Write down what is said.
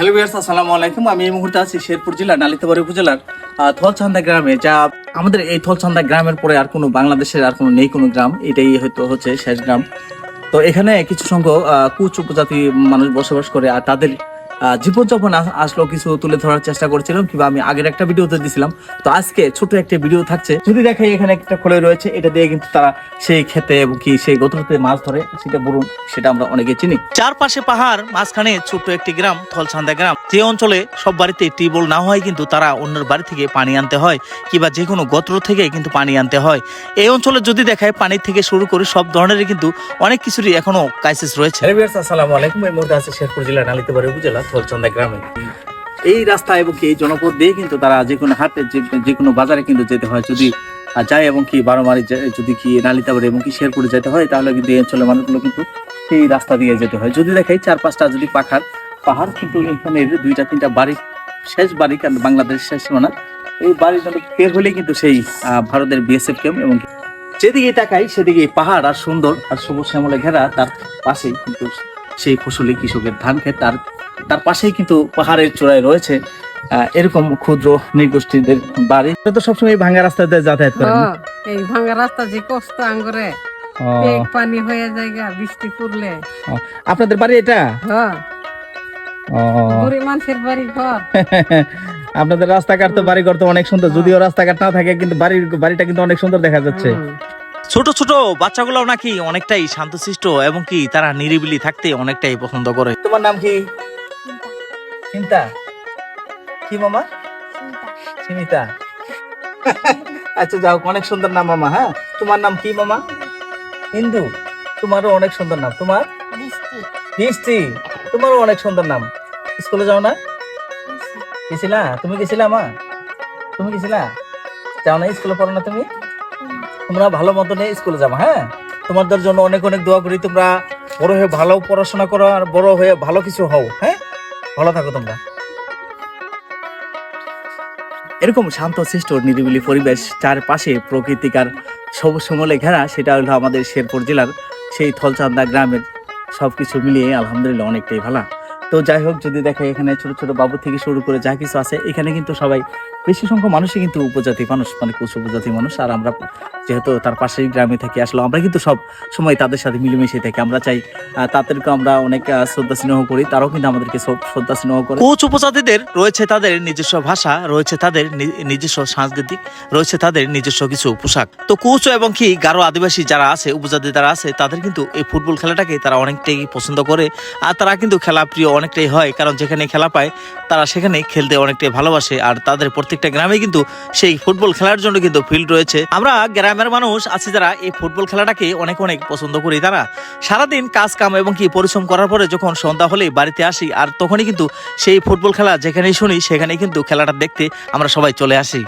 Hello বিয়ার্স আসসালামু আলাইকুম। আমি এই মুহূর্তে আছি শেরপুর জেলার নালিতাবাড়ি উপজেলার থলছান্দা গ্রামে, যা আমাদের এই থলছান্দা গ্রামের পরে আর কোনো বাংলাদেশের আর কোনো নেই কোনো গ্রাম, এটাই হয়তো হচ্ছে শেষ গ্রাম। তো এখানে কিছু সংখ্যক কুচ উপজাতি মানুষ বসবাস করে, আর তাদের জীবনযাপন আসলো কিছু তুলে ধরার চেষ্টা করেছিলাম কিংবা আমি আগের একটা ভিডিওতে দিছিলাম। তো আজকে ছোট একটা ভিডিও থাকছে। যদি দেখে এখানে একটা খোলে রয়েছে এটা দিয়ে কিন্তু তারা সেই খেতে এবং কি সেই গতরতে মাছ ধরে সেটা বলুন সেটা আমরা অনেকে চিনি। চারপাশে পাহাড় মাঝখানে ছোট্ট একটি গ্রাম থলছান্দা গ্রাম। যে অঞ্চলে সব বাড়িতে টিউবওয়েল না হয় কিন্তু তারা অন্যের বাড়ি থেকে পানি আনতে হয় কিংবা যে কোনো গোত্র থেকে কিন্তু পানি আনতে হয়। এই অঞ্চলে যদি দেখায় পানি থেকে শুরু করে সব ধরনেরই কিন্তু অনেক কিছুরই এখনও ক্রাইসিস রয়েছে। আসসালামু আলাইকুম। এই মুহূর্তে আছে শেরপুর জেলার নালিতাবাড়ি উপজেলা থলচন্দা গ্রামে। এই রাস্তা এবং কি এই জনপদ দিয়ে কিন্তু তারা যে কোনো হাটে, যে কোনো বাজারে কিন্তু যেতে হয়। যদি যায় এবং কি বারোমারি যদি কি নালিতাবাড়ি এবং কি শেরপুরে যেতে হয়, তাহলে কিন্তু এই অঞ্চলের মানুষগুলো কিন্তু সেই রাস্তা দিয়ে যেতে হয়। যদি দেখাই চার পাঁচটা যদি পাখার পাহাড়, কিন্তু এখানে দুইটা, তিনটা বাড়ি, শেষ বাড়ি, কারণ বাংলাদেশ শেষ সীমানা, এই বাড়ির বের হলেই কিন্তু সেই ভারতের বিএসএফ ক্যাম্প এবং যেদিকে তাকাই, সেদিকে পাহাড় আর সুন্দর আর সবুজ শ্যামলে ঘেরা তার পাশেই কিন্তু সেই ফসলি কৃষকের ধান ক্ষেত। তার তার পাশেই কিন্তু পাহাড়ের চূড়ায় রয়েছে এরকম ক্ষুদ্র নৃগোষ্ঠীদের বাড়ি। এটা তো সবসময় ভাঙ্গা রাস্তাতে যাতায়াত করেন হ্যাঁ, এই ভাঙা রাস্তা যে কষ্ট আঙ্গরে পানি হয়ে যায় গা, বৃষ্টি পড়লে। আপনাদের বাড়ি এটা? হ্যাঁ। মানুষের বাড়ি ঘর। আপনাদের রাস্তাঘাট তো বাড়ি তো অনেক সুন্দর। যদিও রাস্তাঘাট না থাকে কিন্তু বাড়ির বাড়িটা কিন্তু অনেক সুন্দর দেখা যাচ্ছে। ছোট ছোট বাচ্চাগুলো নাকি অনেকটাই শান্তশিষ্ট এবং কি তারা নিরিবিলি থাকতে অনেকটাই পছন্দ করে। তোমার নাম কি? চিন্তা? কি মামা? চিমিতা আচ্ছা যাও অনেক সুন্দর নাম মামা হ্যাঁ? তোমার নাম কি মামা? হিন্দু তোমারও অনেক সুন্দর নাম। তোমার? বৃষ্টি তোমারও অনেক সুন্দর নাম। স্কুলে যাও না? গেছিলা? তুমি গেছিলা মা? তুমি গেছিলা? যাও না স্কুলে পড়ো না তুমি? তোমরা ভালো মতনে স্কুলে যাব হ্যাঁ? তোমাদের জন্য অনেক অনেক দোয়া করি তোমরা বড় হয়ে ভালো পড়াশোনা করো আর বড় হয়ে ভালো কিছু হও হ্যাঁ? ভালো থাকো তোমরা। এরকম শান্ত, সৃষ্ট, নিরিবিলি পরিবেশ চারপাশে প্রকৃতিক আর সবুজ সমলে ঘেরা, সেটা হলো আমাদের শেরপুর জেলার সেই থলচান্দা গ্রামের সব কিছু মিলিয়ে আলহামদুলিল্লাহ অনেকটাই ভালো। তো যাই হোক, যদি দেখে এখানে ছোট ছোট বাবু থেকে শুরু করে যা কিছু আছে, এখানে কিন্তু সবাই বেশি সংখ্যক মানুষই কিন্তু উপজাতি মানুষ মানে কুচ উপজাতি মানুষ। আর আমরা যেহেতু তার পাশেই গ্রামে থাকি, আসলে আমরা কিন্তু সব সময় তাদের সাথে মিলেমিশে থাকি। আমরা চাই তাদেরকে আমরা অনেক শ্রদ্ধা স্নেহ করি, তারাও কিন্তু আমাদেরকে শ্রদ্ধা স্নেহ করে। কোচ উপজাতিদের রয়েছে তাদের নিজস্ব ভাষা, রয়েছে তাদের নিজস্ব সাংস্কৃতিক, রয়েছে তাদের নিজস্ব কিছু পোশাক। তো কোচ এবং কি গারো আদিবাসী যারা আছে, উপজাতি যারা আছে, তাদের কিন্তু এই ফুটবল খেলাটাকে তারা অনেকটাই পছন্দ করে। আর তারা কিন্তু খেলা প্রিয় অনেকটাই হয়, কারণ যেখানে খেলা পায়, তারা সেখানে খেলতে অনেকটাই ভালোবাসে। আর তাদের প্রত্যেকটা গ্রামে কিন্তু সেই ফুটবল খেলার জন্য কিন্তু ফিল্ড রয়েছে। আমরা গ্রামের মানুষ আছি যারা এই ফুটবল খেলাটাকে অনেক অনেক পছন্দ করি তারা সারাদিন কাজ, কাম এবং কি পরিশ্রম করার পরে যখন সন্ধ্যা হলে বাড়িতে আসি, আর তখনই কিন্তু সেই ফুটবল খেলা যেখানেই শুনি, সেখানেই কিন্তু খেলাটা দেখতে আমরা সবাই চলে আসি।